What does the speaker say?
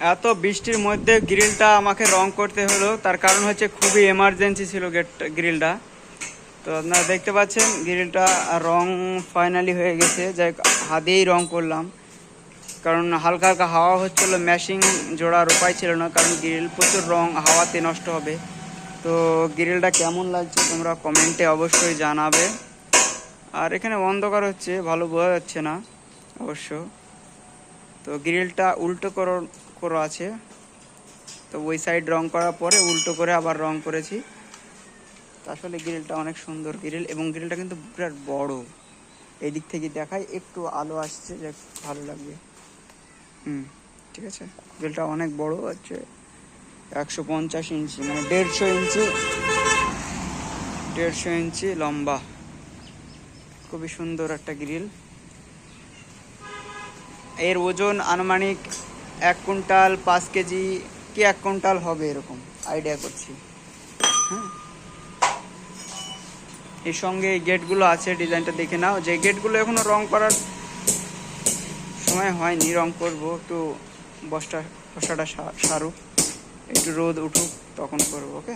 এত বৃষ্টির মধ্যে গ্রিলটা আমাকে রং করতে হলো। তার কারণ হচ্ছে খুবই এমার্জেন্সি ছিল গেট গ্রিলটা। তো আপনারা দেখতে পাচ্ছেন গ্রিলটা রং ফাইনালি হয়ে গেছে। যাই হোক, হাতেই রং করলাম। কারণ হালকা হালকা হাওয়া হচ্ছিল ম্যাশিং জোড়ার উপায় ছিল না কারণ গ্রিল প্রচুর রং হাওয়াতে নষ্ট হবে। তো গ্রিলটা কেমন লাগছে তোমরা কমেন্টে অবশ্যই জানাবে। আর এখানে অন্ধকার হচ্ছে ভালো বোঝা যাচ্ছে না অবশ্য। তো গ্রিলটা উল্টো করো করা আছে। তো ওই সাইড রং করার পরে উল্টো করে আবার রং করেছি। আসলে গ্রিলটা অনেক সুন্দর গ্রিল এবং গ্রিলটা কিন্তু বিরাট বড়। এই দিক থেকে দেখায় একটু আলো আসছে যে ভালো লাগবে। হুম, ঠিক আছে। গ্রিলটা অনেক বড়, হচ্ছে একশো পঞ্চাশ ইঞ্চি মানে দেড়শো ইঞ্চি দেড়শো ইঞ্চি লম্বা। খুবই সুন্দর একটা গ্রিল এর ওজন আনুমানিক এক কুইন্টাল পাঁচ কেজি কি এক কুইন্টাল হবে এরকম? আইডিয়া করছি। হ্যাঁ? এর সঙ্গে এই গেটগুলো আছে ডিজাইনটা দেখে নাও। যে গেটগুলো এখনও রং করার সময় হয়নি, রং করব, একটু বসটা খসাটা সারুক। একটু রোদ উঠুক, তখন করব ওকে